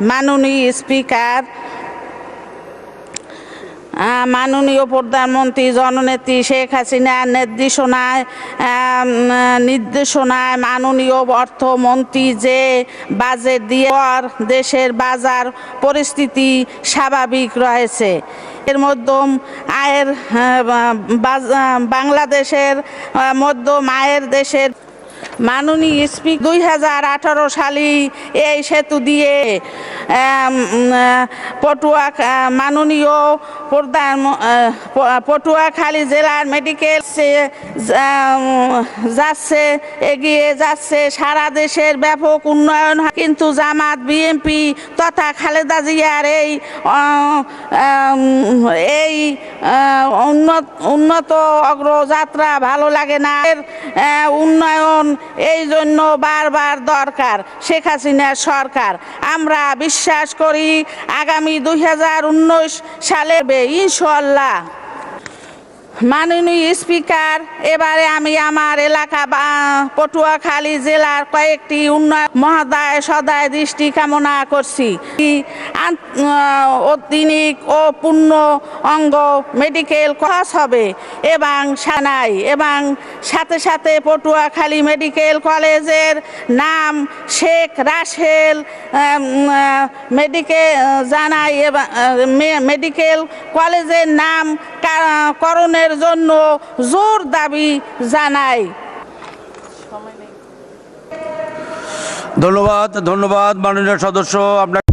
মাননীয় স্পিকার মাননীয় প্রধানমন্ত্রী জননেত্রী শেখ হাসিনার নির্দেশনায় নির্দেশনায় মাননীয় অর্থমন্ত্রী যে বাজেট দিয়ে দেশের বাজার পরিস্থিতি স্বাভাবিক রয়েছে। এর মধ্যম আয়ের বাংলাদেশের মধ্যম আয়ের দেশের মাননীয় স্পিক দুই হাজার আঠারো সালে এই সেতু দিয়ে পটুয়া মাননীয় প্রধান পটুয়াখালী জেলার মেডিকেল যাচ্ছে, এগিয়ে যাচ্ছে সারা দেশের ব্যাপক উন্নয়ন। কিন্তু জামাত বিএনপি তথা খালেদা জিয়ার এই এই উন্নত উন্নত অগ্রযাত্রা ভালো লাগে না এর উন্নয়ন এই জন্য বারবার দরকার শেখ হাসিনার সরকার। আমরা বিশ্বাস করি আগামী দুই হাজার উনিশ সালে ইনশাল্লাহ মাননীয় স্পিকার এবারে আমি আমার এলাকা বা পটুয়াখালী জেলার কয়েকটি উন্নয়ন মহাদায় সদায় দৃষ্টি কামনা করছি। আহ, ও পূর্ণ অঙ্গ মেডিকেল কলেজ হবে এবং সানাই এবং সাথে সাথে পটুয়াখালী মেডিকেল কলেজের নাম শেখ রাসেল মেডিকেল জানাই এবং মেডিকেল কলেজের নাম কা- করণের জন্য জোর দাবি জানাই। ধন্যবাদ ধন্যবাদ মাননীয় সদস্য। আপনার